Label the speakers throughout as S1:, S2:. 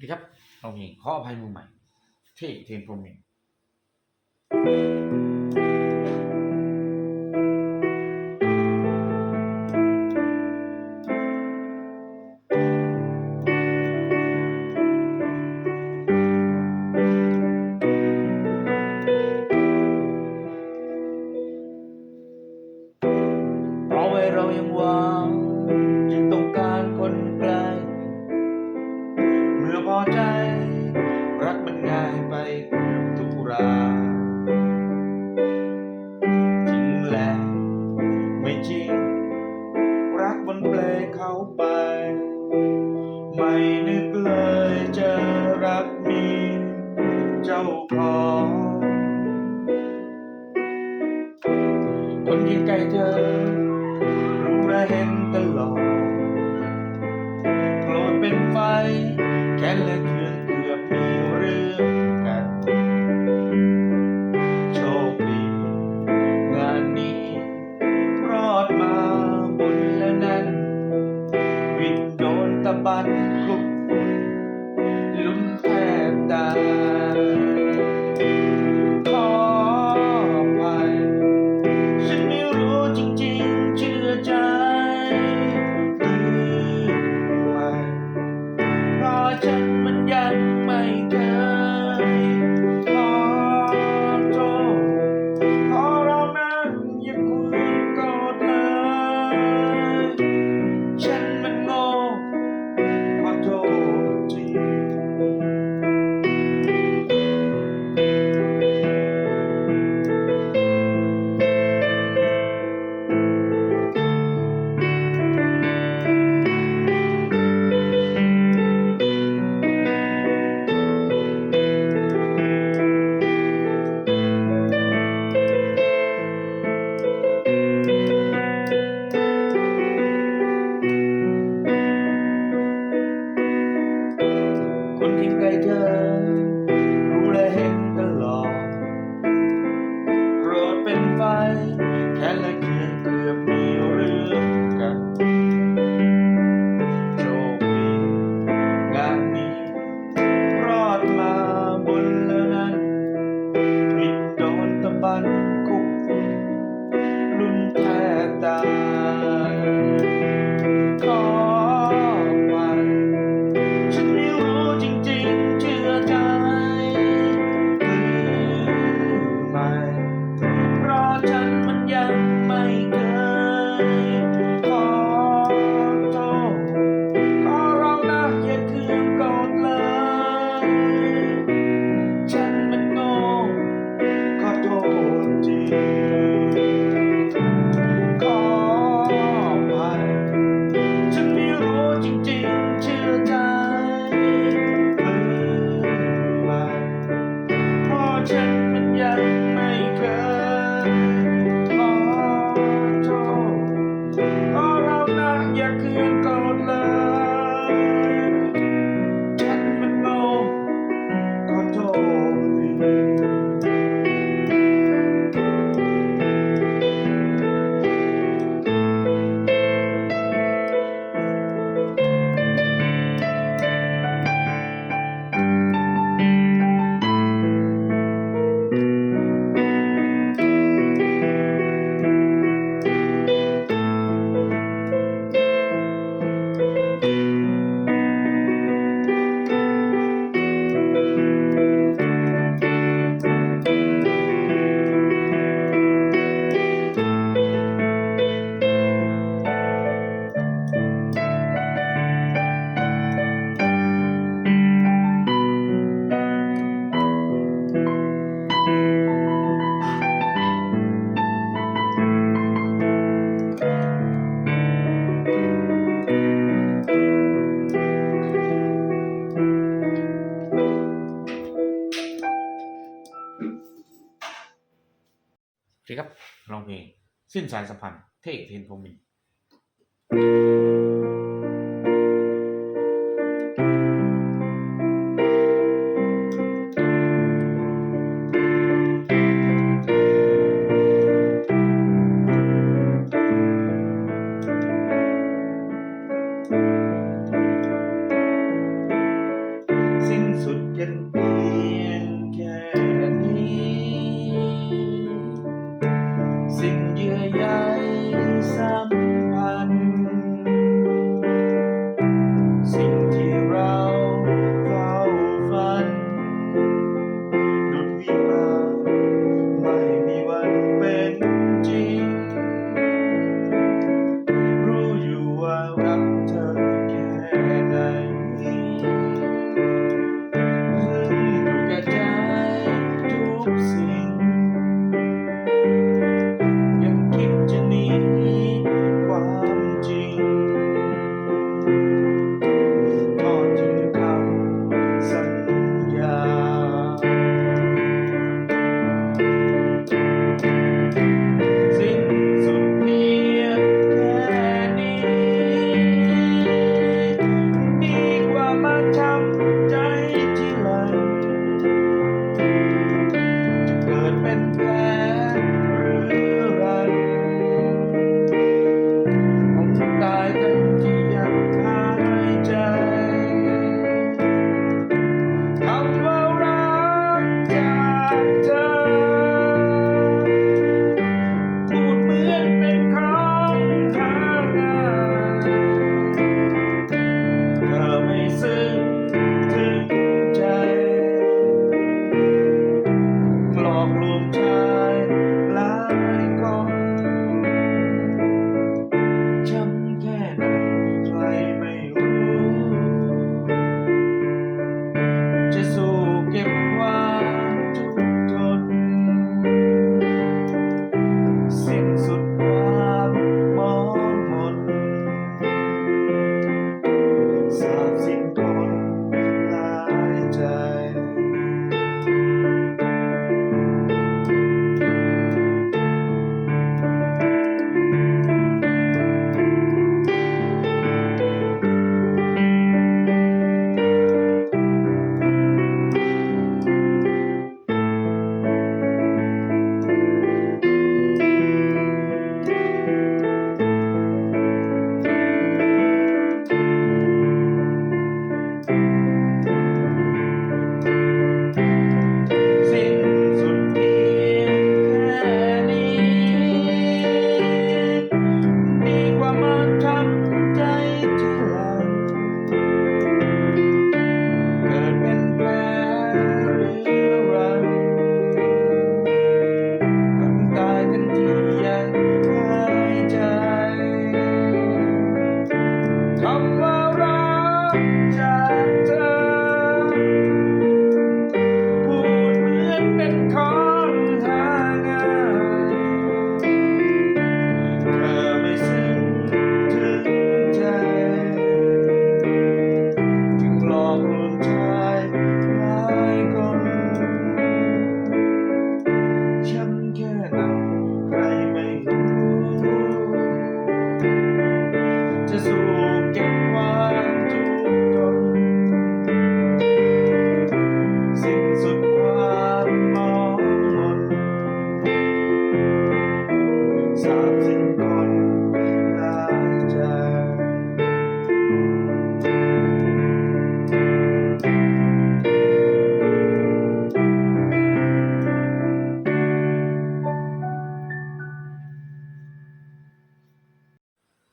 S1: ดีครับเราเองข้อภัยมือใหม่ เท่เทนพรมิน 盖着。 เมย์สิ้นสายสัมพันธ์เท่เทนพรมิน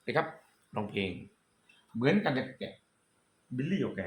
S1: นะครับร้องเพลง เหมือนกันแต่บิลลี่โอแก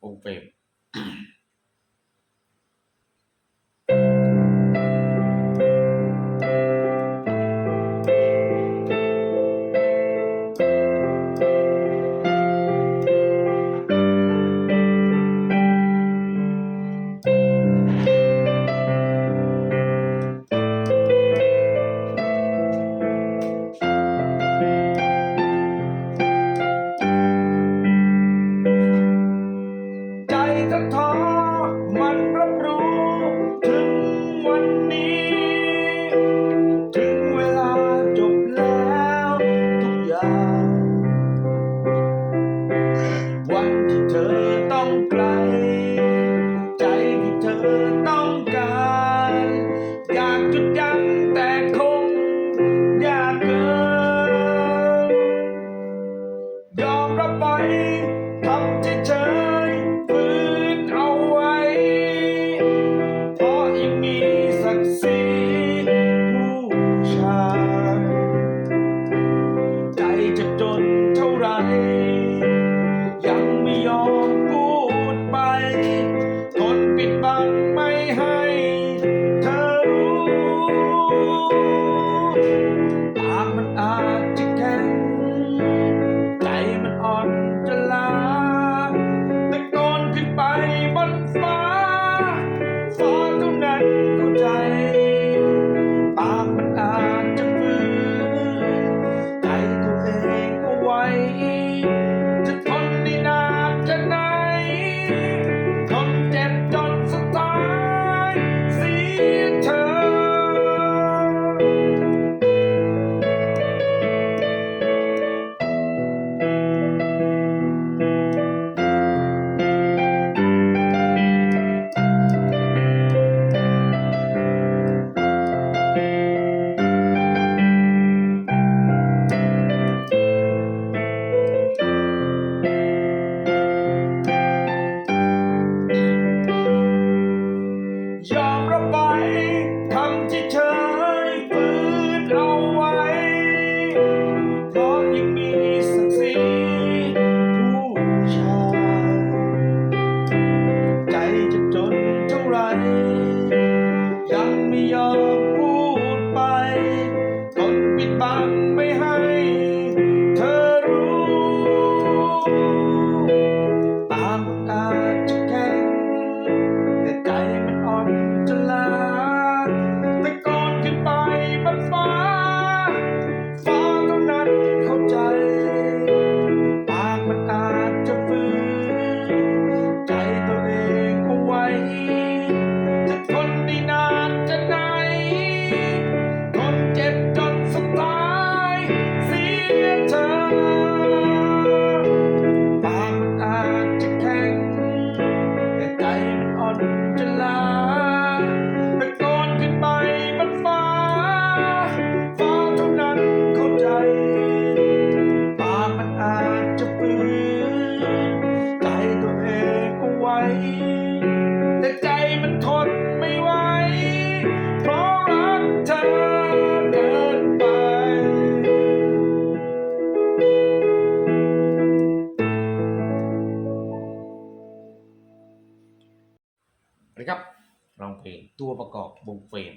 S1: 我不 Thank you. เท่าไรยังไม่ยอม dòng tua và cột buộc phiền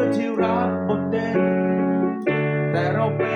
S1: อนที่รักบนเด่นแต่เราเป็น